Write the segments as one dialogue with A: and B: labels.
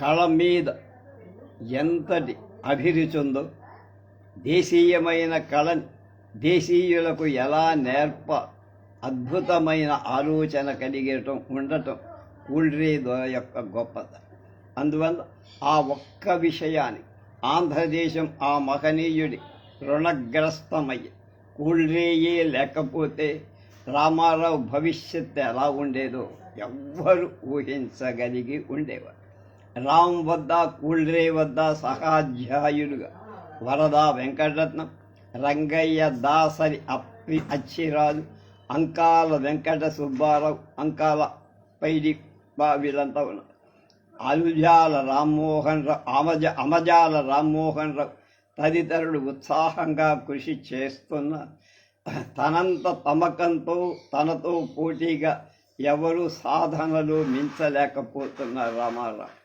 A: కళ మీద ఎంతటి అభిరుచి ఉందో దేశీయమైన కళని దేశీయులకు ఎలా నేర్ప అద్భుతమైన ఆలోచన కలిగటం ఉండటం కూల్డ్రే యొక్క గొప్పత. అందువల్ల ఆ ఒక్క విషయాన్ని ఆంధ్రదేశం ఆ మహనీయుడి రుణగ్రస్తమయ్యి కూల్డ్రేయే లేకపోతే రామారావు భవిష్యత్తు ఎలా ఉండేదో ఎవ్వరు ఊహించగలిగి ఉండేవారు. రామ్ వద్ద కూల్డ్రే వద్ద సహాధ్యాయుడుగా వరదా వెంకటరత్నం. రంగయ్య దాసరి అప్పి అచ్చిరాజు అంకాల వెంకట సుబ్బారావు అంకాల పైడి వీళ్ళంతా ఉన్నారు. అలుజాల రామ్మోహన్ రావు అమజ అమజాల రామ్మోహన్ రావు తదితరులు ఉత్సాహంగా కృషి చేస్తున్న తనంత తమకంతో తనతో పోటీగా ఎవరు సాధనలు మించలేకపోతున్నారు రామారావు.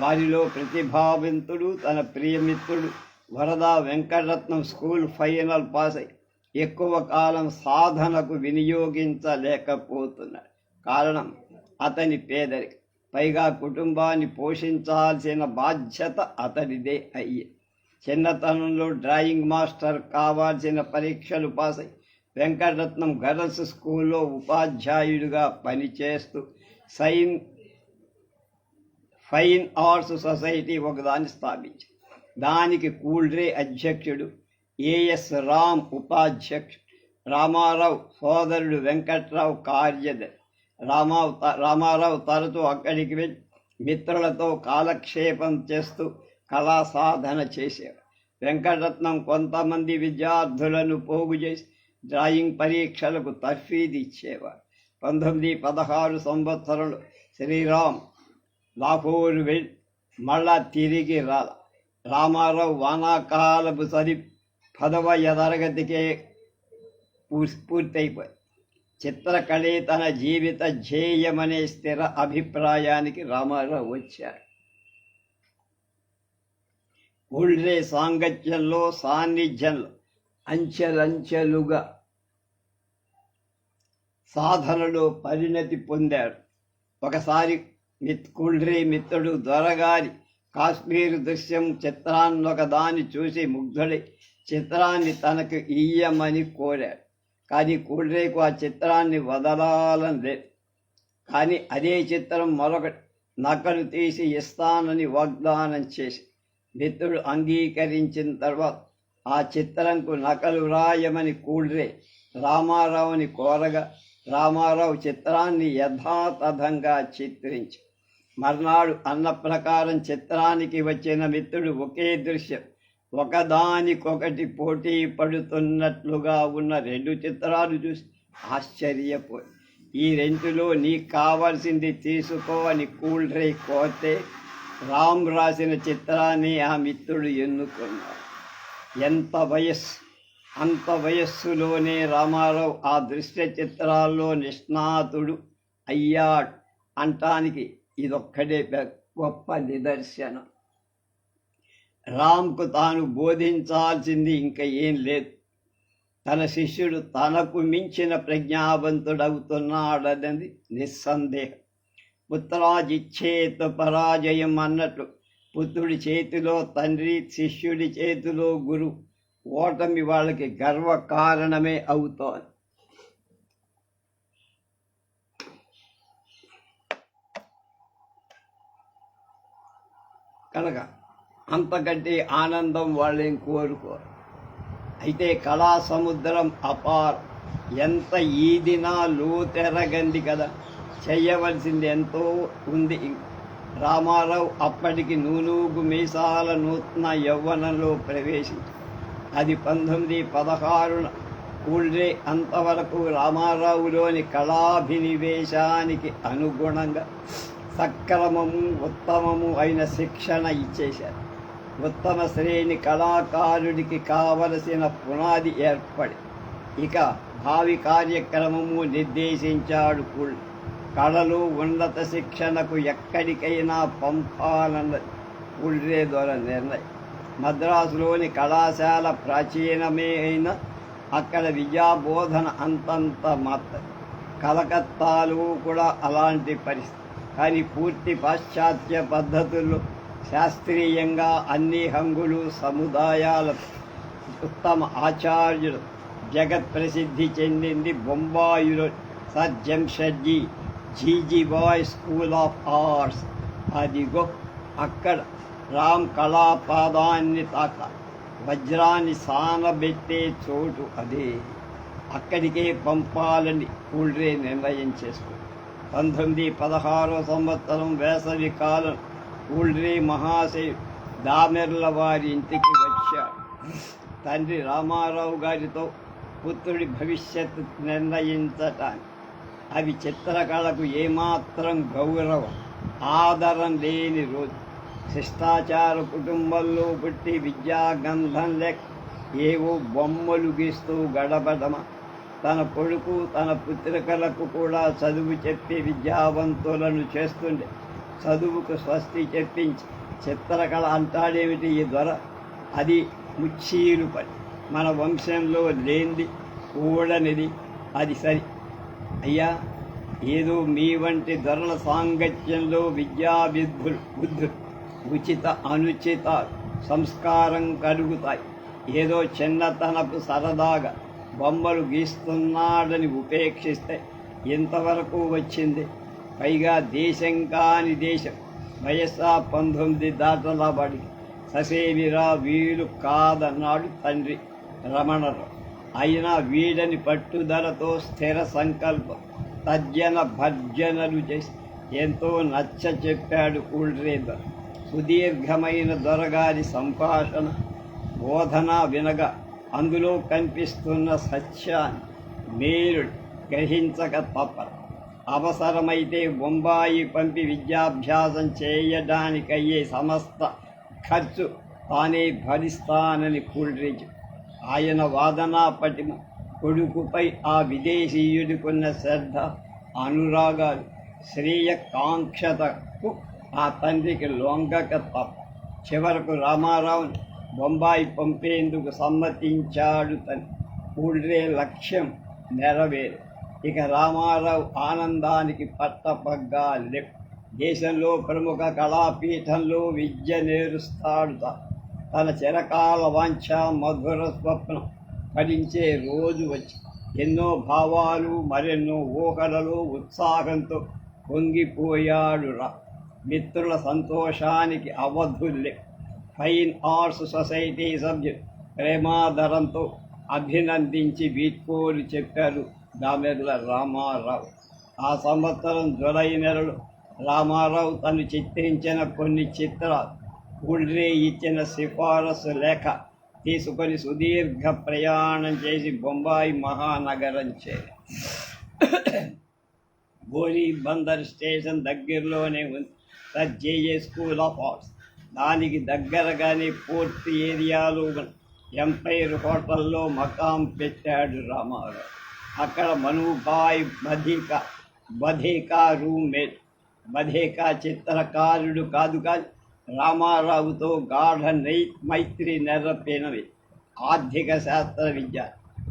A: వారిలో ప్రతిభావంతుడు తన ప్రియమిత్రుడు Varada Venkataratnam school final pass అయి ఎక్కువ కాలం సాధనకు వినియోగించలేకపోతున్నాడు. కారణం అతని పేదరికం. పైగా కుటుంబాన్ని పోషించాల్సిన బాధ్యత అతడిదే అయ్యి. చిన్నతనంలో డ్రాయింగ్ మాస్టర్ కావాల్సిన పరీక్షలు పాస్ అయి వెంకటరత్నం గర్ల్స్ స్కూల్లో ఉపాధ్యాయుడిగా పనిచేస్తూ సైన్ ఫైన్ ఆర్ట్స్ సొసైటీ ఒకదాన్ని స్థాపించింది. దానికి కూల్డ్రే అధ్యక్షుడు ఏఎస్ రామ్ ఉపాధ్యక్షుడు. రామారావు సోదరుడు వెంకట్రావు కార్యదర్శి. రామావు రామారావు తరచూ అక్కడికి వెళ్ళి మిత్రులతో కాలక్షేపం చేస్తూ కళా సాధన చేశారు వెంకటరత్నం కొంతమంది విద్యార్థులను పోగు చేసి డ్రాయింగ్ పరీక్షలకు తర్ఫీదు ఇచ్చేవారు పంతొమ్మిది పదహారు సంవత్సరంలో శ్రీరామ్ లాహోరు వెళ్ళి మళ్ళా తిరిగి రాల రామారావు వానాకాలపు సరి పదవ తరగతికే పూర్తయిపోయి చిత్రకళే తన జీవిత ధ్యేయమనే స్థిర అభిప్రాయానికి రామారావు వచ్చారు ఒళ్ళే సాంగత్యంలో సాన్నిధ్యంలో అంచెలంచెలుగా సాధనలో పరిణతి పొందారు ఒకసారి మిత్ మిత్రుడు దొరగారి కాశ్మీర్ దృశ్యం చిత్రాన్ని ఒకదాన్ని చూసి ముగ్ధుడై చిత్రాన్ని తనకు ఇయ్యమని కోరాడు. కానీ కూల్డ్రేకు ఆ చిత్రాన్ని వదలాలని లేదు. కానీ అదే చిత్రం మరొకటి నకలు తీసి ఇస్తానని వాగ్దానం చేసి మిత్రుడు అంగీకరించిన తర్వాత ఆ చిత్రంకు నకలు రాయమని కూల్డ్రే రామారావుని కోరగా రామారావు చిత్రాన్ని యథాతథంగా చిత్రించి. మర్నాడు అన్న ప్రకారం చిత్రానికి వచ్చిన మిత్రుడు ఒకే దృశ్యం. ఒకదానికొకటి పోటీ పడుతున్నట్లుగా ఉన్న రెండు చిత్రాలు చూసి ఆశ్చర్యపోయి ఈ రెండులో నీకు కావాల్సింది తీసుకో అని కూల్ డ్రై కోతే రామ్ రాసిన చిత్రాన్ని ఆ మిత్రుడు ఎన్నుకున్నాడు. ఎంత వయస్సు అంత వయస్సులోనే రామారావు ఆ దృశ్య చిత్రాల్లో నిష్ణాతుడు అయ్యాడు. అంటానికి ఇదొక్కడే గొప్ప నిదర్శనం. రామ్కు తాను బోధించాల్సింది ఇంకా ఏం లేదు. తన శిష్యుడు తనకు మించిన ప్రజ్ఞావంతుడవుతున్నాడన్నది నిస్సందేహం. పుత్రాజిచ్చేత పరాజయం అన్నట్లు పుత్రుడి చేతిలో తండ్రి శిష్యుడి చేతిలో గురు ఓటమి వాళ్ళకి గర్వ కారణమే అవుతోంది. కనుక అంతకంటే ఆనందం వాళ్ళేం కోరుకోరు. అయితే కళా సముద్రం అపార్. ఎంత ఈదినా లోతెరగంది కదా. చెయ్యవలసింది ఎంతో ఉంది. రామారావు అప్పటికి నూనూగు మీసాల నూతన యవ్వనంలో ప్రవేశించి అది పంతొమ్మిది పదహారున ఊళ్ళే అంతవరకు రామారావులోని కళాభినివేశానికి అనుగుణంగా సక్రమము ఉత్తమము అయిన శిక్షణ ఇచ్చేశారు. ఉత్తమ శ్రేణి కళాకారుడికి కావలసిన పునాది ఏర్పడి ఇక భావి కార్యక్రమము నిర్దేశించాడు కళలు ఉన్నత శిక్షణకు ఎక్కడికైనా పంపాలన్న కుళ్ళే ద్వారా నిర్ణయం. మద్రాసులోని కళాశాల ప్రాచీనమే అయినా అక్కడ విద్యాబోధన అంతంత మాత్రం. కలకత్తాలో కూడా అలాంటి పరిస్థితి. కానీ పూర్తి పాశ్చాత్య పద్ధతులు శాస్త్రీయంగా అన్ని హంగులు సముదాయాల ఉత్తమ ఆచార్యులు జగత్ ప్రసిద్ధి చెందింది బొంబాయిలో sir Jamsetjee Jeejebhoy school of arts. అదిగో అక్కడ రామ్ కళాపాదాన్ని తాక వజ్రాన్ని సానబెట్టే చోటు అదే. అక్కడికే పంపాలని కూల్డ్రే నిర్ణయం చేసుకుంది పంతొమ్మిది పదహారో సంవత్సరం వేసవి కాలం కూల్డ్రే మహాశయ దామెర్ల వారి ఇంటికి వచ్చాడు. తండ్రి రామారావు గారితో పుత్రుడి భవిష్యత్తు నిర్ణయించటానికి. అవి చిత్రకళకు ఏమాత్రం గౌరవం ఆదరం లేని రోజు. శిష్టాచార కుటుంబంలో పుట్టి విద్యాగంధం లెక్క ఏవో బొమ్మలు గీస్తూ గడపడమ తన కొడుకు తన పుత్రికలకు కూడా చదువు చెప్పి విద్యావంతులను చేస్తుండే. చదువుకు స్వస్తి చెప్పించి చిత్రకళ అంటాడేమిటి ఈ దొర? అది ముచ్చీలు పని. మన వంశంలో లేనిది కూడనిది అది సరి. అయ్యా ఏదో మీ వంటి దొరల సాంగత్యంలో విద్యాబుద్ధులు బుద్ధులు ఉచిత అనుచిత సంస్కారం కలుగుతాయి. ఏదో చిన్నతనపు సరదాగా బొమ్మలు గీస్తున్నాడని ఉపేక్షిస్తే ఇంతవరకు వచ్చింది. పైగా దేశం కాని దేశం. వయస్సా పంతొమ్మిది దాటలబడి ససేమిరా వీలు కాదన్నాడు తండ్రి రమణరు. అయినా వీడని పట్టుదలతో స్థిర సంకల్పం. తజ్జన భర్జనలు చేసి ఎంతో నచ్చ చెప్పాడు కూల్డ్రేదర్ సుదీర్ఘమైన దొరగారి సంభాషణ బోధన వినగా అందులో కనిపిస్తున్న సత్యాన్ని మీరు గ్రహించక తప్పదు అవసరమైతే బొంబాయి పంపి విద్యాభ్యాసం చేయడానికయ్యే సమస్త ఖర్చు తానే భరిస్తానని కూల్డ్రేజ్ ఆయన వాదనా పటిమ కొడుకుపై ఆ విదేశీయుడికున్న శ్రద్ధ అనురాగాలు శ్రేయకాంక్షతకు ఆ తండ్రికి లొంగక తప్ప. చివరకు రామారావుని బొంబాయి పంపేందుకు సమ్మతించాడు తను లక్ష్యం నెరవేరు. ఇక రామారావు ఆనందానికి పట్టపగ్గా లేవు దేశంలో ప్రముఖ కళాపీఠంలో విద్య నేరుస్తాడు తన చిరకాల వాంఛ మధుర స్వప్నం ఫలించే రోజు వచ్చి ఎన్నో భావాలు మరెన్నో ఊహలలో ఉత్సాహంతో పొంగిపోయాడు రా మిత్రుల సంతోషానికి అవధుల్లే ఫైన్ ఆర్ట్స్ సొసైటీ సభ్యులు ప్రేమాధరంతో అభినందించి వీడ్కోలు చెప్పారు దామెర్ల రామారావు. ఆ సంవత్సరం జులై నెలలో రామారావు తను చిత్రించిన కొన్ని చిత్రాలు కూల్డ్రే ఇచ్చిన సిఫారసు లేఖ తీసుకొని సుదీర్ఘ ప్రయాణం చేసి బొంబాయి మహానగరం చేరి. బోరి బందర్ స్టేషన్ దగ్గరలోనే ఉంది. That school of arts. దానికి దగ్గరగానే పూర్తి ఏరియాలో ఎంపైర్ హోటల్లో మకాం పెట్టాడు రామారావు. అక్కడ మనుబాయ్ బధిక బధేకా రూమ్మేట్ బధేకా చిత్రకారుడు కాదు కాదు రామారావుతో గాఢ నై మైత్రి నెరపేనవి ఆర్థిక శాస్త్ర విద్య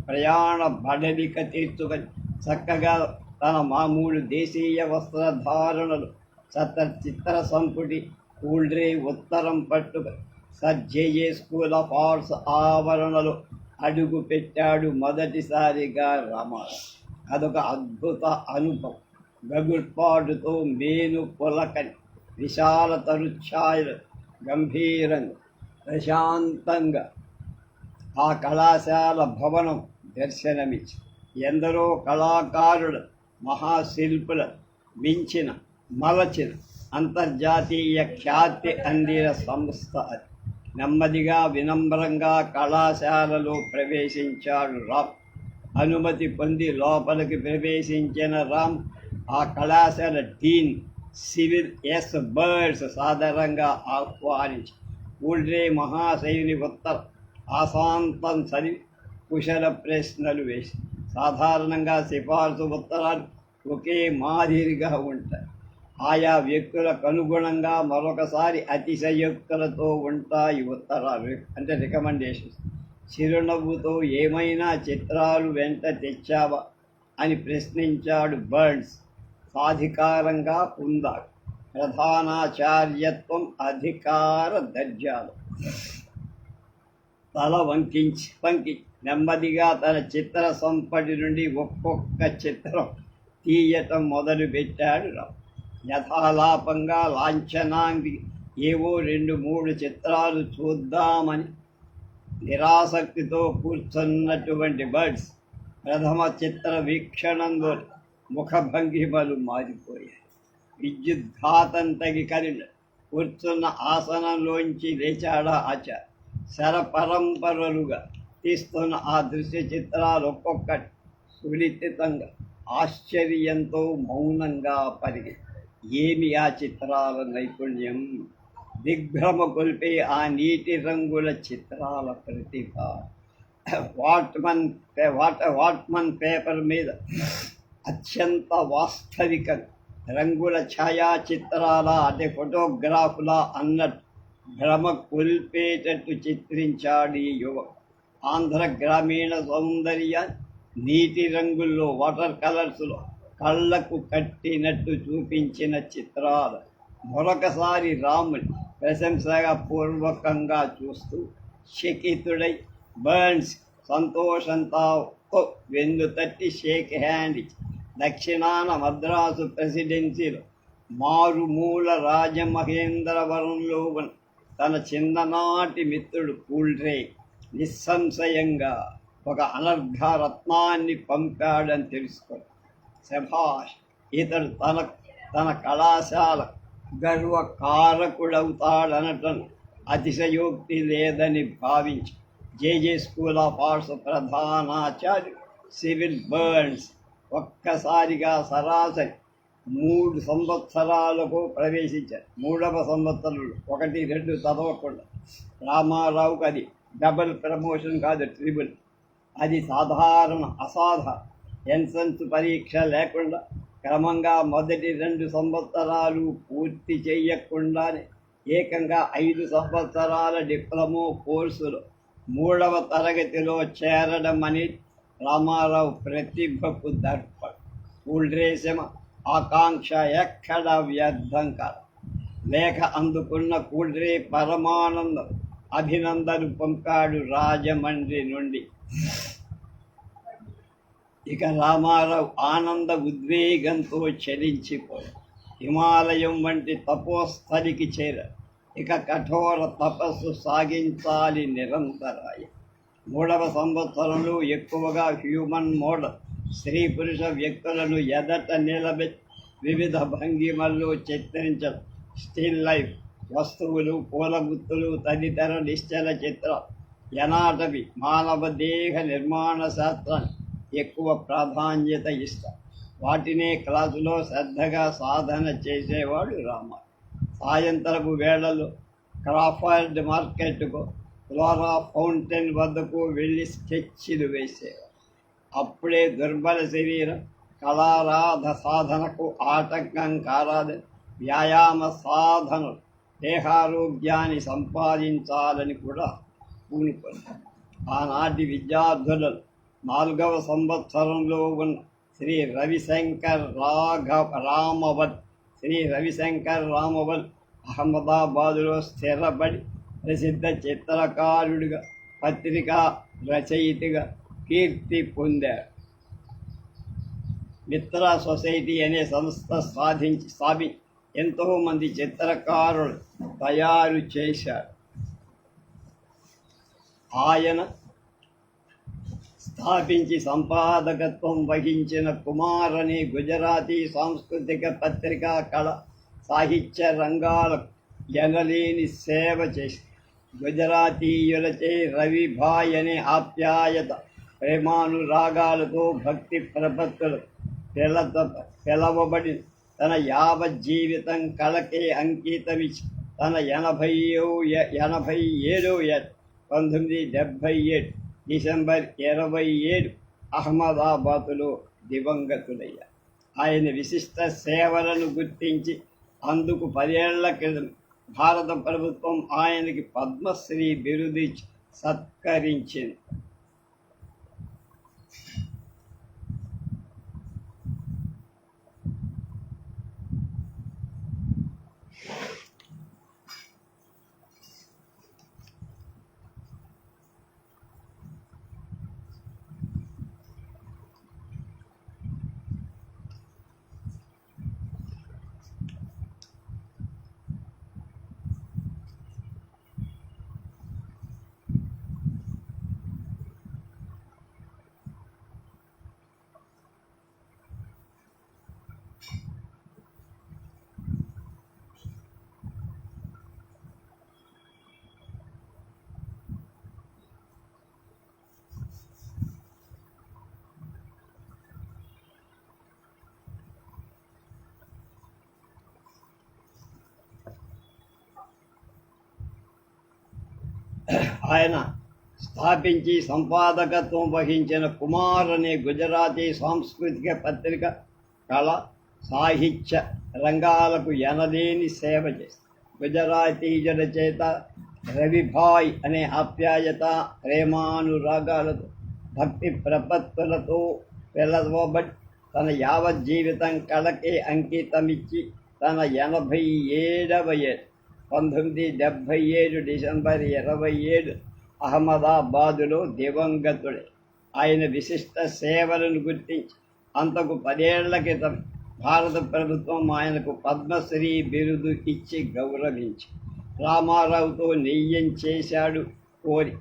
A: ప్రయాణ బడలిక తీర్చుకొని చక్కగా తన మామూలు దేశీయ వస్త్రధారణలు చత్ర చిత్ర సంపుటి కూల్డ్రే ఉత్తరం పట్టు సజ్జయ్యే స్కూల్ ఆఫ్ ఆర్ట్స్ ఆవరణలో అడుగు పెట్టాడు మొదటిసారిగా రమ అదొక అద్భుత అనుభవం. గగుడ్పాటుతో మేను పొలకని విశాల తరుఛాయలు గంభీరంగా ప్రశాంతంగా ఆ కళాశాల భవనం దర్శనమిచ్చి ఎందరో కళాకారుల మహాశిల్పుల మించిన మలచిన అంతర్జాతీయ ఖ్యాతి అందిన సంస్థ అది. నెమ్మదిగా వినమ్రంగా కళాశాలలో ప్రవేశించాడు రామ్. అనుమతి పొంది లోపలికి ప్రవేశించిన రామ్ ఆ కళాశాల డీన్ సివిల్ ఎస్ బర్డ్స్ సాధారణంగా ఆహ్వానించి ఊళ్ళే మహాశైలి ఉత్తర ఆశాంతం చదివి కుశల ప్రశ్నలు వేసి సాధారణంగా సిఫార్సు ఉత్తరాలు ఒకే మాదిరిగా ఉంటాయి. ఆయా వ్యక్తులకు అనుగుణంగా మరొకసారి అతిశయోక్తులతో ఉంటాయి ఉత్తరాలు. అంటే రికమెండేషన్స్ చిరునవ్వుతో ఏమైనా చిత్రాలు వెంట తెచ్చావా అని ప్రశ్నించాడు బర్డ్స్ సాధికారంగా ఉందాడు ప్రధానాచార్యత్వం అధికార దర్జాలు. తల వంకించి వంకి నెమ్మదిగా తన చిత్ర సంపటి నుండి ఒక్కొక్క చిత్రం తీయటం మొదలుపెట్టాడు రావు యథాలాపంగా లాంఛనాంగి ఏవో రెండు మూడు చిత్రాలు చూద్దామని నిరాసక్తితో కూర్చున్నటువంటి బర్డ్స్ ప్రథమ చిత్ర వీక్షణంలో ముఖభంగిమలు మారిపోయాయి. విద్యుద్ఘాతం తగి కలిన కూర్చున్న ఆసనంలోంచి లేచాడా ఆచార శరపరంపరలుగా తీస్తున్న ఆ దృశ్య చిత్రాలు ఒక్కొక్కటి సునిశ్చితంగా ఆశ్చర్యంతో మౌనంగా పరిగి ఏమి ఆ చిత్రాల నైపుణ్యం? దిగ్భ్రమ కొల్పే ఆ నీటి రంగుల చిత్రాల ప్రతిభ. వాట్మన్ వాట వాట్మన్ పేపర్ మీద అత్యంత వాస్తవిక రంగుల ఛాయాచిత్రాల అంటే ఫోటోగ్రాఫుల అన్నట్టు భ్రమ కొల్పేటట్టు చిత్రించాడు ఈ యువ ఆంధ్ర గ్రామీణ సౌందర్య నీటి రంగుల్లో వాటర్ కలర్స్లో కళ్ళకు కట్టినట్టు చూపించిన చిత్రాలు మరొకసారి రాముని ప్రశంసగా పూర్వకంగా చూస్తూ శకితుడై బర్న్స్ సంతోషంతో వెన్ను తట్టి షేక్ హ్యాండ్ ఇచ్చి దక్షిణాన మద్రాసు ప్రెసిడెన్సీలో మారుమూల రాజమహేంద్రవరంలో ఉన్న తన చిన్ననాటి మిత్రుడు కూల్డ్రే నిస్సంశయంగా ఒక అనర్ఘ రత్నాన్ని పంపాడని తెలుసుకొని శభాష్ ఇతడు తన తన కళాశాల గర్వకారకుడవుతాడనటం అతిశయోక్తి లేదని భావించి జేజే స్కూల్ ఆఫ్ ఆర్ట్స్ ప్రధానాచార్య సివిల్ బర్న్స్ ఒక్కసారిగా సరాసరి మూడు సంవత్సరాలకు ప్రవేశించారు. మూడవ సంవత్సరంలో ఒకటి రెండు చదవకుండా. రామారావుకి అది డబుల్ ప్రమోషన్ కాదు ట్రిబుల్. అది సాధారణ అసాధారణ. ఎన్సెన్స్ పరీక్ష లేకుండా క్రమంగా మొదటి రెండు సంవత్సరాలు పూర్తి చేయకుండానే ఏకంగా ఐదు సంవత్సరాల డిప్లొమో కోర్సులు మూడవ తరగతిలో చేరడం అనేది రామారావు ప్రతిభకు దర్పణ. కూల్డ్రేశమ ఆకాంక్ష ఎక్కడ వ్యర్థం కాదు. లేఖ అందుకున్న కూల్డ్రే పరమానందం అభినందను పంపాడు రాజమండ్రి నుండి. ఇక రామారావు ఆనంద ఉద్వేగంతో చలించిపోయి హిమాలయం వంటి తపోస్థలికి చేర ఇక కఠోర తపస్సు సాగించాలి నిరంతరాయ. మూడవ సంవత్సరంలో ఎక్కువగా హ్యూమన్ మోడల్ స్త్రీ పురుష వ్యక్తులను ఎదట నిలబె వివిధ భంగిమల్లో చిత్రించడం స్టిల్ లైఫ్ వస్తువులు పూల గుర్తులు తదితర నిశ్చల చిత్రం ఎనాటమి మానవ దేహ నిర్మాణ శాస్త్రాన్ని ఎక్కువ ప్రాధాన్యత ఇస్తాం వాటినే క్లాసులో శ్రద్ధగా సాధన చేసేవాడు రామ. సాయంత్రపు వేళలో క్రాఫర్డ్ మార్కెట్కు ఫ్లోరా ఫౌంటైన్ వద్దకు వెళ్ళి స్కెచ్లు వేసేవాడు. అప్పుడే దుర్బల శరీరం కళారాధ సాధనకు ఆటంకం కారాదని వ్యాయామ సాధనలు దేహారోగ్యాన్ని సంపాదించాలని కూడా పూనుకున్నారు ఆనాటి విద్యార్థులలో నాలుగవ సంవత్సరంలో ఉన్న శ్రీ రవిశంకర్ రాఘవ రామవల్ శ్రీ రవిశంకర్ రామవల్ అహ్మదాబాదులో స్థిరపడి ప్రసిద్ధ చిత్రకారుడిగా పత్రికా రచయితగా కీర్తి పొందారు. మిత్ర సొసైటీ అనే సంస్థ సాధించి స్థాపి ఎంతోమంది చిత్రకారులు తయారు చేశారు. ఆయన స్థాపించి సంపాదకత్వం వహించిన కుమారని గుజరాతీ సాంస్కృతిక పత్రికా కళ సాహిత్య రంగాల ఎనలేని సేవ చేసి గుజరాతీయులచే రవిభాయ్ అనే ఆప్యాయత ప్రేమానురాగాలతో భక్తి ప్రపత్తులు పిలత పిలవబడి తన యావజ్జీవితం కళకే అంకితమిచ్చి తన ఎనభై ఎనభై ఏడో పంతొమ్మిది డెబ్భై ఏడు డిసెంబర్ ఇరవై ఏడు అహ్మదాబాదులో దివంగతులయ్యారు ఆయన విశిష్ట సేవలను గుర్తించి అందుకు పదేళ్ళ క్రితం భారత ప్రభుత్వం ఆయనకి పద్మశ్రీ బిరుదు సత్కరించింది. ఆయన స్థాపించి సంపాదకత్వం వహించిన కుమార్ అనే గుజరాతీ సాంస్కృతిక పత్రిక కళ సాహిత్య రంగాలకు ఎనలేని సేవ చేస్తుంది గుజరాతీయుల చేత రవిభాయ్ అనే ఆప్యాయత ప్రేమానురాగాలతో భక్తి ప్రపత్తులతో పిలవబడి తన యావజ్జీవితం కళకే అంకితమిచ్చి తన ఎనభై ఏడవ ఏడు పంతొమ్మిది డెబ్భై ఏడు డిసెంబర్ ఇరవై ఏడు అహ్మదాబాదులో దివంగతుడే. ఆయన విశిష్ట సేవలను గుర్తించి అంతకు పదేళ్ళ క్రితం భారత ప్రభుత్వం ఆయనకు పద్మశ్రీ బిరుదు ఇచ్చి గౌరవించి రామారావుతో నెయ్యం చేశాడు కోరి.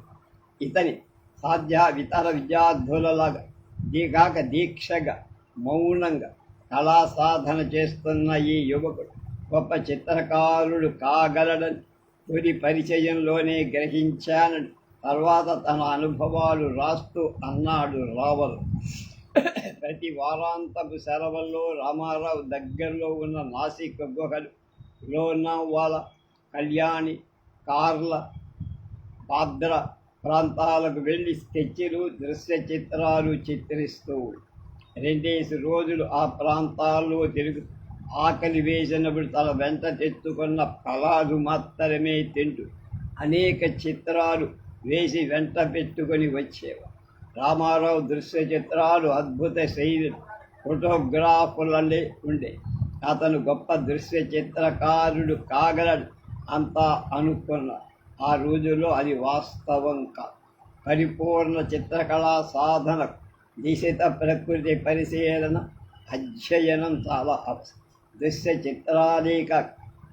A: ఇతని సాధ్య ఇతర విద్యార్థులలాగా దీకాక దీక్షగా మౌనంగా కళా సాధన చేస్తున్న ఈ యువకుడు గొప్ప చిత్రకారుడు కాగలడని తొలి పరిచయంలోనే గ్రహించాను. తర్వాత తన అనుభవాలు రాస్తూ అన్నాడు రావల్. ప్రతి వారాంతపు సెలవుల్లో రామారావు దగ్గరలో ఉన్న నాసిక్ గుహలు లోనావాల కళ్యాణి కార్ల పాద్ర ప్రాంతాలకు వెళ్ళి స్కెచ్లు దృశ్య చిత్రాలు చిత్రిస్తూ. రెండేసి రోజులు ఆ ప్రాంతాల్లో తిరుగుతూ ఆకలి వేసినప్పుడు తన వెంట తెచ్చుకున్న ఫలాలు మాత్రమే తింటూ. అనేక చిత్రాలు వేసి వెంట పెట్టుకొని వచ్చేవారు. రామారావు దృశ్య చిత్రాలు అద్భుత శైలి ఫోటోగ్రాఫులనే ఉండే. అతను గొప్ప దృశ్య చిత్రకారుడు కాగలడు అంతా అనుకున్న. ఆ రోజుల్లో అది వాస్తవం కాదు. పరిపూర్ణ చిత్రకళా సాధన నిశిత ప్రకృతి పరిశీలన అధ్యయనం చాలా అవసరం. దృశ్య చిత్రాలేక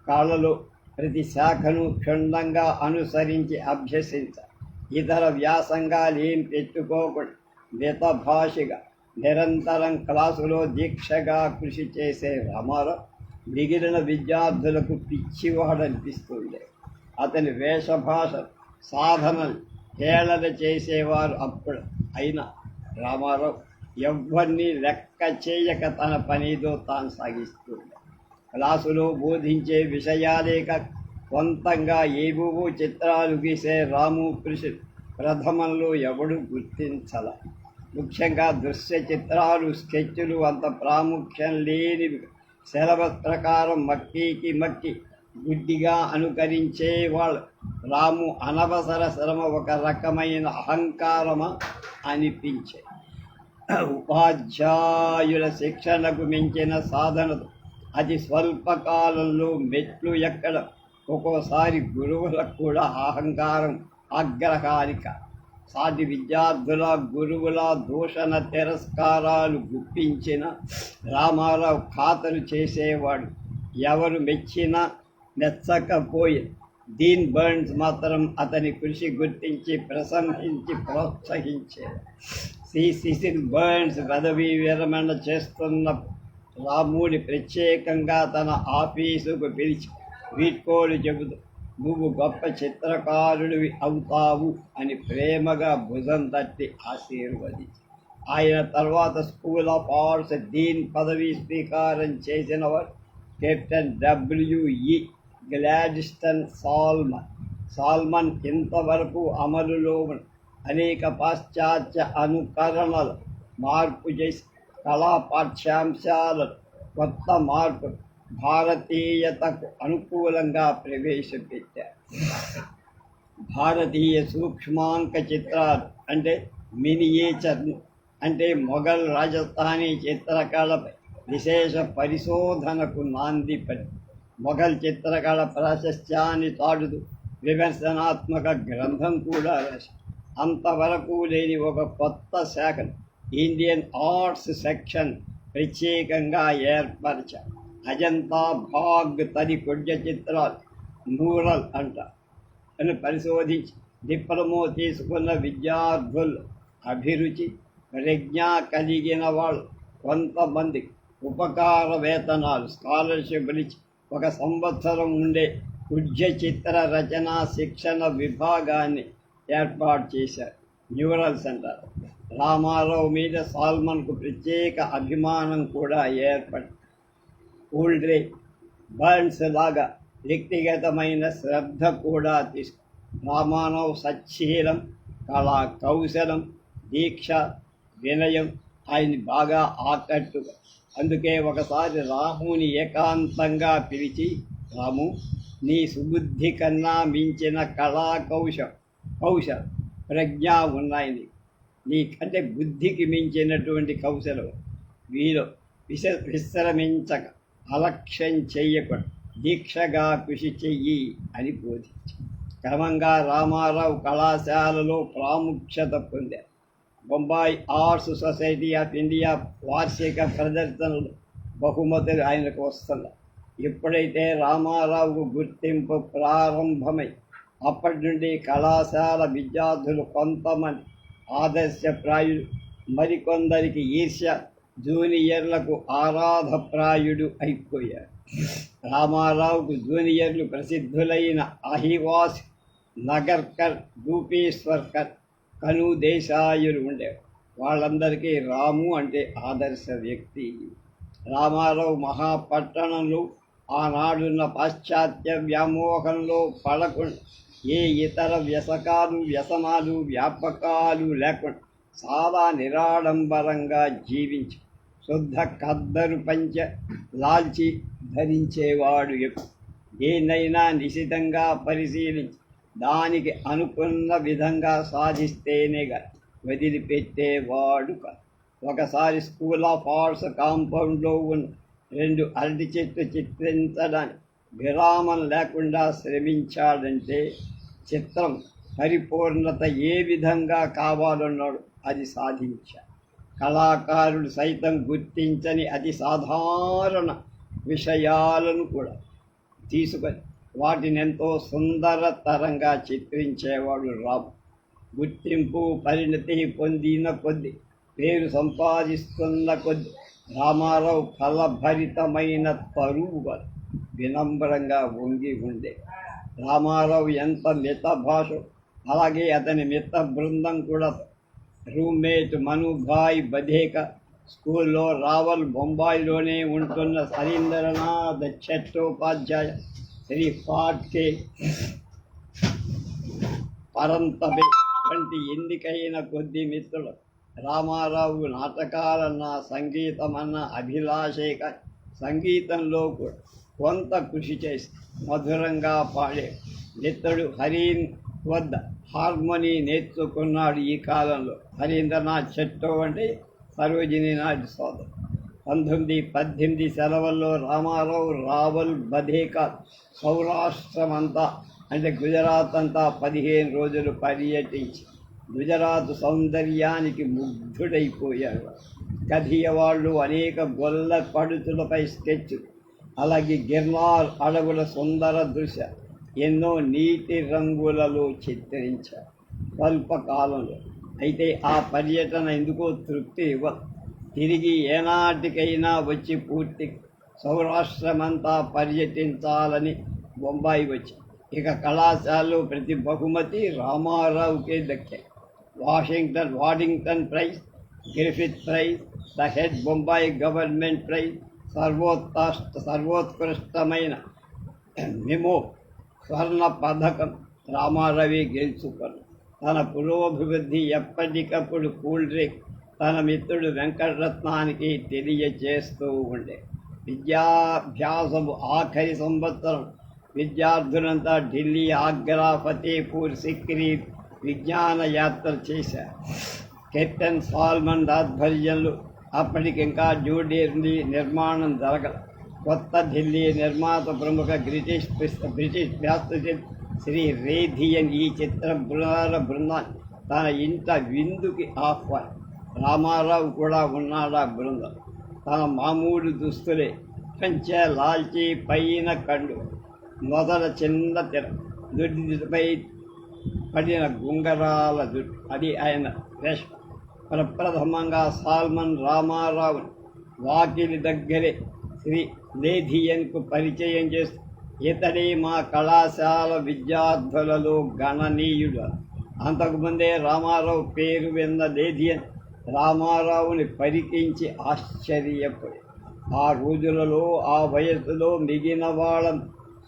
A: కళలు ప్రతి శాఖను క్షుణ్ణంగా అనుసరించి అభ్యసించ. ఇతర వ్యాసంగాలు ఏం పెట్టుకోకుండా? మితభాషగా నిరంతరం క్లాసులో దీక్షగా కృషి చేసే రామారావు మిగిలిన విద్యార్థులకు పిచ్చివాడనిపిస్తుండే. అతని వేషభాష సాధనలు హేళన చేసేవారు అప్పుడు అయినా రామారావు ఎవరిని లెక్క చేయక తన పనితో తాను సాగిస్తుంది. క్లాసులో బోధించే విషయాలేక సొంతంగా ఏవేవో చిత్రాలు గీసే రాము కృష్ణ ప్రథమంలో ఎవడు గుర్తించల. ముఖ్యంగా దృశ్య చిత్రాలు స్కెచ్లు అంత ప్రాముఖ్యం లేనివి సిలబస్ ప్రకారం మట్టికి మట్టి గుడ్డిగా అనుకరించేవాళ్ళు రాము అనవసర శ్రమ ఒక రకమైన అహంకారమా అనిపించే ఉపాధ్యాయుల శిక్షణకు మించిన సాధన అతి స్వల్పకాలంలో మెట్లు ఎక్కడం. ఒక్కోసారి గురువులకు కూడా అహంకారం ఆగ్రహానిక. సాటి విద్యార్థుల గురువుల దూషణ తిరస్కారాలు గుప్పించిన రామారావు ఖాతరు చేసేవాడు. ఎవరు మెచ్చినా మెచ్చకపోయే దీన్ బర్న్స్ మాత్రం అతని కృషి గుర్తించి ప్రశంసించి ప్రోత్సహించారు సి. సిసిల్ బర్న్స్ పదవీ విరమణ చేస్తున్న రాముడి ప్రత్యేకంగా తన ఆఫీసుకు పిలిచి వీడ్కోలు చెబుతూ నువ్వు గొప్ప చిత్రకారుడివి అవుతావు అని ప్రేమగా భుజం తట్టి ఆశీర్వదించి ఆయన తర్వాత స్కూల్ ఆఫ్ ఆర్ట్స్ డీన్ పదవి స్వీకారం చేసిన వారు captain W E Gladstone Solomon. Solomon ఇంతవరకు అమలులో అనేక పాశ్చాత్య అనుకరణలు మార్పు చేసి కళా పాఠ్యాంశాలను కొత్త మార్పు భారతీయతకు అనుకూలంగా ప్రవేశపెట్టారు భారతీయ సూక్ష్మాంక చిత్రాలు అంటే మినియేచర్ను అంటే మొఘల్ రాజస్థానీ చిత్రకళపై విశేష పరిశోధనకు నాంది పడింది మొఘల్ చిత్రకళ ప్రాశస్త్యాన్ని తాడుదు విమర్శనాత్మక గ్రంథం కూడా రాశారు. అంతవరకు లేని ఒక కొత్త శాఖను ఇండియన్ ఆర్ట్స్ సెక్షన్ ప్రత్యేకంగా ఏర్పరిచారు. అజంతా భాగ్ తది కొడ్య చిత్రాలు నూరల్ అంట అని పరిశోధించి డిప్లొమో తీసుకున్న విద్యార్థులు అభిరుచి ప్రజ్ఞ కలిగిన వాళ్ళు కొంతమంది ఉపకార వేతనాలు స్కాలర్షిప్లు ఇచ్చి ఒక సంవత్సరం ఉండే కుడ్య చిత్ర రచన శిక్షణ విభాగాన్ని ఏర్పాటు చేశారు. Neural centre. రామారావు మీద సాల్మన్కు ప్రత్యేక అభిమానం కూడా ఏర్పడి కూల్డ్రే బర్న్స్ లాగా వ్యక్తిగతమైన శ్రద్ధ కూడా తీసుకు రామారావు సచ్చీలం కళా కౌశలం దీక్ష వినయం ఆయన్ని బాగా ఆకట్టుగా అందుకే ఒకసారి రాముని ఏకాంతంగా పిలిచి రాము నీ సుబుద్ధి కన్నా మించిన కళా కౌశ కౌశ ప్రజ్ఞ ఉన్నాయి నీకంటే బుద్ధికి మించినటువంటి కౌశలం వీరు విశ విశ్రమించక అలక్ష్యం చెయ్యకుండా దీక్షగా కృషి చెయ్యి అని బోధించి క్రమంగా రామారావు కళాశాలలో ప్రాముఖ్యత పొందారు Bombay arts society of India వార్షిక ప్రదర్శనలు బహుమతులు ఆయనకు వస్తున్నాయి ఎప్పుడైతే రామారావుకు గుర్తింపు ప్రారంభమై అప్పటి నుండి కళాశాల విద్యార్థులు కొంతమంది ఆదర్శప్రాయుడు మరికొందరికి ఈర్ష్య జూనియర్లకు ఆరాధప్రాయుడు అయిపోయారు. రామారావుకు జూనియర్లు ప్రసిద్ధులైన అహివాస్ నగర్కర్ గూపేశ్వర్కర్ కను దేశాయులు ఉండేవారు వాళ్ళందరికీ రాము అంటే ఆదర్శ వ్యక్తి. రామారావు మహాపట్టణంలో ఆనాడున్న పాశ్చాత్య వ్యామోహంలో పడకుండా ఏ ఇతర వ్యసకాలు వ్యసనాలు వ్యాపకాలు లేకుండా చాలా నిరాడంబరంగా జీవించి శుద్ధ కద్దరు పంచ లాల్చి ధరించేవాడు ఎక్కువ దేన్నైనా నిశితంగా పరిశీలించి దానికి అనుకున్న విధంగా సాధిస్తేనేగా వదిలిపెట్టేవాడు ఒకసారి స్కూల్ ఆఫ్ ఆర్ట్స్ కాంపౌండ్లో ఉన్న రెండు అరటి చెట్లు చిత్రించడానికి విరామం లేకుండా శ్రమించాడంటే చిత్రం పరిపూర్ణత ఏ విధంగా కావాలన్నాడు అది సాధించాడు కళాకారుడు సైతం గుర్తించని అతి సాధారణ విషయాలను కూడా తీసుకొని వాటిని ఎంతో సుందరతరంగా చిత్రించేవాడు రామ్ గుర్తింపు పరిణతి పొందిన కొద్ది పేరు సంపాదిస్తున్న కొద్ది రామారావు ఫలభరితమైన తరువుగా వినమ్రంగా వంగి ఉండే. రామారావు ఎంత మిత భాష అలాగే అతని మిత బృందం కూడా. రూమ్మేట్ మనుభాయ్ బధేక స్కూల్లో రావల్ బొంబాయిలోనే ఉంటున్న సరీంద్రనాథ్ చట్టోపాధ్యాయ. శ్రీ ఫాట్కే పరంతపే వంటి ఎన్నికైన కొద్ది మిత్రులు రామారావు నాటకాలన్నా సంగీతమన్న అభిలాషేక సంగీతంలో కొంత కృషి చేసి మధురంగా పాడే మిత్రుడు హరీన్ వద్ద హార్మోనీ నేర్చుకున్నాడు ఈ కాలంలో. హరీంద్రనాథ్ చెట్టో అంటే సరోజినీనాథ్ సోదరు. పంతొమ్మిది పద్దెనిమిది సెలవుల్లో రామారావు రావల్ బధేకా సౌరాష్ట్రం అంతా అంటే గుజరాత్ అంతా పదిహేను రోజులు పర్యటించి గుజరాత్ సౌందర్యానికి ముగ్ధుడైపోయాడు. కథియ వాళ్ళు అనేక గొల్ల పడుతులపై స్కెచ్ అలాగే గిర్నార్ అడవుల సుందర దృశ్య ఎన్నో నీటి రంగులలో చిత్రించారు. స్వల్పకాలంలో. అయితే ఆ పర్యటన ఎందుకో తృప్తి ఇవ్వదు తిరిగి ఏనాటికైనా వచ్చి పూర్తి సౌరాష్ట్రమంతా పర్యటించాలని బొంబాయి వచ్చి. ఇక కళాశాలలో ప్రతి బహుమతి రామారావుకే దక్కాయి Washington Waddington prize Griffith prize the head Bombay government prize సర్వోత్కృష్ట సర్వోత్కృష్టమైన మెమో స్వర్ణ పథకం రామారవి గెలుచుకొని. తన పురోభివృద్ధి ఎప్పటికప్పుడు కూల్ డ్రింక్ తన మిత్రుడు వెంకటరత్నానికి తెలియచేస్తూ ఉండే. విద్యాభ్యాసము ఆఖరి సంవత్సరం. విద్యార్థులంతా ఢిల్లీ ఆగ్రా ఫతేపూర్ సిక్రీ విజ్ఞాన యాత్ర చేశారు. కెప్టెన్ సాల్మన్ ఆధ్వర్యంలో అప్పటికింకా న్యూఢిల్లీ నిర్మాణం జరగల. కొత్త ఢిల్లీ నిర్మాత ప్రముఖ బ్రిటిష్ బ్రిటిష్ శాస్త్రజ్ఞ శ్రీ రేధియన్ ఈ చిత్ర బృందాల బృందాన్ని తన ఇంట విందుకి ఆహ్వానం. రామారావు కూడా ఉన్నాడా బృందం. తన మామూలు దుస్తులే కంచె లాల్చి పైన కండు మొదల చిన్న తెర దుడ్డిపై పడిన గుంగరాల జుట్టు అది ఆయన వేషం. ప్రప్రథమంగా సాల్మన్ రామారావు వాకిలి దగ్గరే శ్రీ లేధియన్కు పరిచయం చేస్తూ ఇతడి మా కళాశాల విద్యార్థులలో గణనీయుడు. అంతకుముందే రామారావు పేరు విన్న లేధియన్ రామారావుని పరికించి ఆశ్చర్యపోయి ఆ రోజులలో ఆ వయస్సులో మిగిలిన వాళ్ళ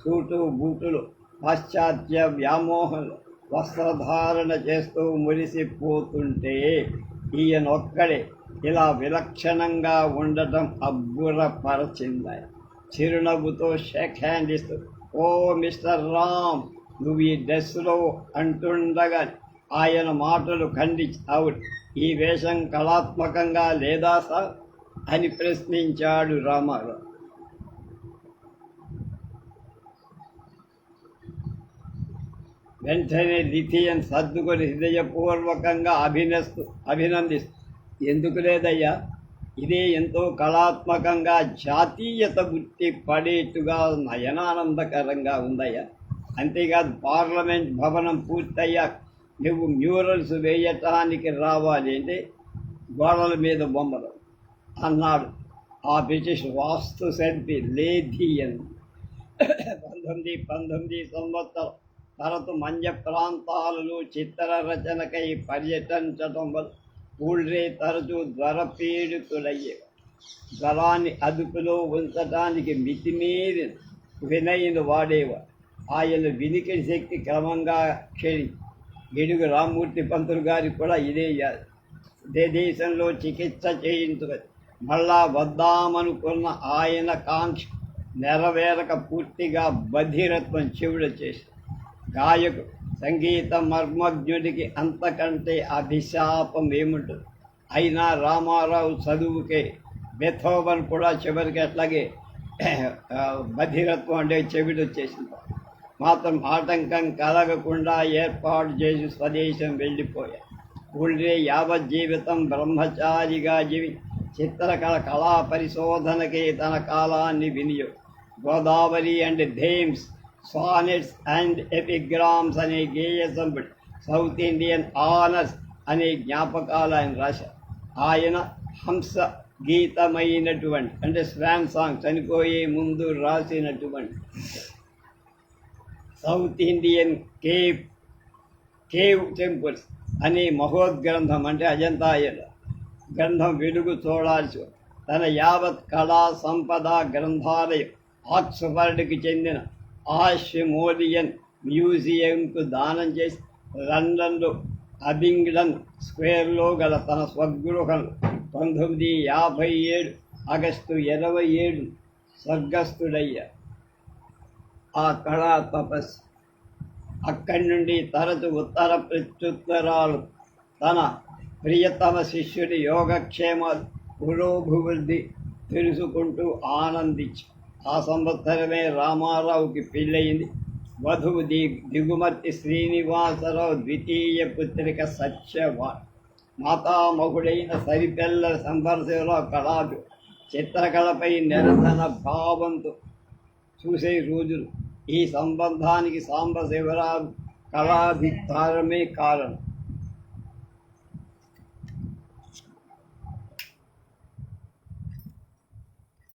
A: సూటు బూటులు పాశ్చాత్య వ్యామోహం వస్త్రధారణ చేస్తూ మురిసిపోతుంటే ఈయన ఒక్కడే ఇలా విలక్షణంగా ఉండటం అబ్బురపరచింది. చిరునవ్వుతో షేక్ హ్యాండ్ ఇస్తూ ఓ మిస్టర్ రామ్ నువ్వు ఈ డ్రెస్లో అంటుండగా ఆయన మాటలు ఖండించి అవుట్ ఈ వేషం కళాత్మకంగా లేదా సార్ అని ప్రశ్నించాడు రామారావు వెంటనే లిథియన్ సర్దుకొని హృదయపూర్వకంగా అభినస్తూ అభినందిస్తూ ఎందుకు లేదయ్యా? ఇదే ఎంతో కళాత్మకంగా జాతీయత గుర్తి పడేట్టుగా నయనానందకరంగా ఉందయ్యా. అంతేకాదు పార్లమెంట్ భవనం పూర్తయ్యాక నువ్వు మ్యూరల్స్ వేయటానికి రావాలి అంటే గోడల మీద బొమ్మలు అన్నాడు. ఆ బ్రిటిష్ వాస్తు శిల్పి లేథియన్. పంతొమ్మిది పంతొమ్మిది సంవత్సరం తరతు మధ్య ప్రాంతాలలో చిత్ర రచనకై పర్యటించడం వల్ల ఊళ్ళే తరచూ జ్వరపీడితులయ్యే. జ్వరాన్ని అదుపులో ఉంచడానికి మితిమీరి వినయను వాడేవారు ఆయన వినికిడి శక్తి క్రమంగా క్షీణి గిడుగు రామ్మూర్తి పంతులు గారి కూడా ఇదే ఇదే దేశంలో చికిత్స చేయించుకొని మళ్ళా వద్దామనుకున్న ఆయన కాంక్ష నెరవేరక పూర్తిగా బధిరత్వం చెవుడ చేసి గాయకు సంగీత మర్మజ్ఞుడికి అంతకంటే అభిశాపం ఏముంటుంది? అయినా రామారావు చదువుకే బెథోవన్ కూడా చివరికి అట్లాగే బధిరత్వం అంటే చెవిడొచ్చేసింది మాత్రం ఆటంకం కలగకుండా ఏర్పాటు చేసి స్వదేశం వెళ్ళిపోయా. ఊళ్ళే యావజ్జీవితం బ్రహ్మచారిగా జీవి చిత్రకళ కళా పరిశోధనకి తన కాలాన్ని వినియోగం. Godavari and Thames sonnets and epigrams అనే గేయ సంపుటి సౌత్ ఇండియన్ ఆనర్స్ అనే జ్ఞాపకాలు ఆయన రాశారు. ఆయన హంస గీతమైనటువంటి అంటే స్వామ్ సాంగ్ చనిపోయే ముందు రాసినటువంటి South Indian cave cave temples అనే మహోద్గ్రంథం అంటే అజంతాయన గ్రంథం వెలుగు చూడాల్సి తన యావత్ కళా సంపద గ్రంథాలయం ఆక్స్ఫర్డ్కి చెందిన ఆష్మోలియన్ మ్యూజియంకు దానం చేసి లండన్లో అబింగ్డన్ స్క్వేర్లో గల తన స్వగృహం పంతొమ్మిది యాభై ఏడు ఆగస్టు ఇరవై ఏడు స్వర్గస్థుడయ్యారు ఆ కళా తపస్సు అక్కడి నుండి తరచు ఉత్తర ప్రత్యుత్తరాలు. తన ప్రియతమ శిష్యుడి యోగక్షేమాలు పురోభివృద్ధి తెలుసుకుంటూ ఆనందించి ఆ సంవత్సరమే రామారావుకి పెళ్ళయింది. వధువు ది దిగుమతి శ్రీనివాసరావు ద్వితీయ పుత్రిక సత్యవా మాతామహుడైన సరిపెల్ల సంవర్షరావు కళాభి చిత్రకళపై నిరసన భావంతో చూసే రోజులు ఈ సంబంధానికి సాంబశివరావు కళాధికారమే కారణం.